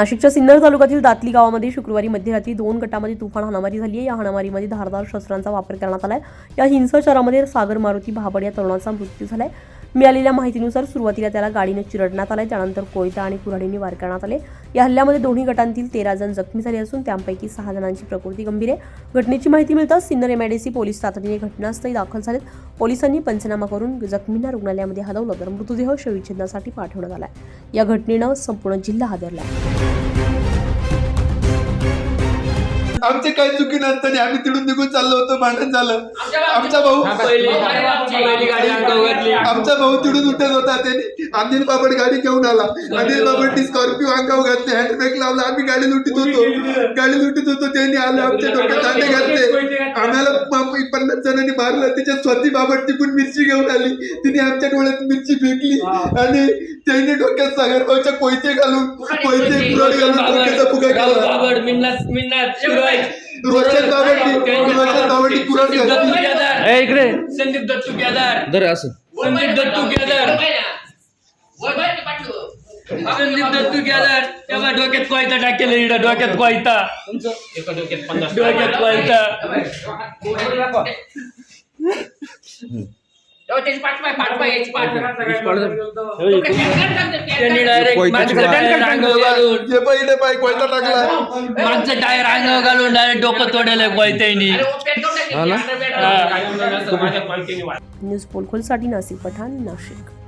नाशिकच्या सिन्नर तालुक्यातील दातली गावामध्ये शुक्रवारी मध्यरात्री दोन गटामध्ये तुफान हाणामारी झाली आहे. या हाणामारीमध्ये धारदार शस्त्रांचा वापर करण्यात आलाय. या हिंसाचारामध्ये सागर मारुती भाबड या तरुणाचा मृत्यू झालाय. मिळालेल्या माहितीनुसार सुरुवातीला त्याला गाडीने चिरडण्यात आले त्यानंतर कोयता आणि कुऱ्हाडीने वार करण्यात आले. या हल्ल्यामध्ये दोन्ही गटांतील तेरा जण जखमी झाले असून त्यापैकी सहा जणांची प्रकृती गंभीर आहे. घटनेची माहिती मिळताच सिन्नर एमआयडीसी पोलीस तातडीने घटनास्थळी दाखल झालेत. पोलिसांनी पंचनामा करून जखमींना रुग्णालयामध्ये हलवलं तर मृतदेह शवविच्छेदनासाठी पाठवण्यात आलाय. या घटनेनं संपूर्ण जिल्हा हादरला आमचे काही चुकी नसताना आम्ही तिकडून निघून चाललो होतो भांडण झालं. आमचा भाऊ पहिली गाडी अंगावर घातली आमचा भाऊ तिकडून उठत होता त्याने अनिल बाबड गाडी घेऊन आला. अनिल बाबडनी स्कॉर्पिओ अंगावर घातले हँडब्रेक लावला आम्ही गाडी लुटीत होतो. गाडी लुटीत होतो त्यांनी आलं आमच्या डोक्यात दांडे घातले. आम्हाला पन्नास जणांनी मारलं तिच्या स्वती बाबड तिकून मिरची घेऊन आली. तिने आमच्या डोळ्यात मिरची फेकली. आणि त्यांनी डोक्यात सागरभाऊच्या कोयते घालून कोयते कुराड घालून डोक्याचा फुगा केला. शिवाय. रोशन बाबडनी रोशन घातली. ए इकडे. संदीप दत्तू केदार. दर असं. संदीप दत्तू केदार संदीप दत्तू केदार तेव्हा डोक्यात कोयता टाकेल इकडं डोक्यात कोयता. डोक्यात कोयता. त्यांनी डायरेक्ट मागचं टायर अंगावर घालून. डायरेक्ट डोकं तोडेल कोयत्यानी. न्यूज पोलखोलसाठी नाशिक पठाण नाशिक.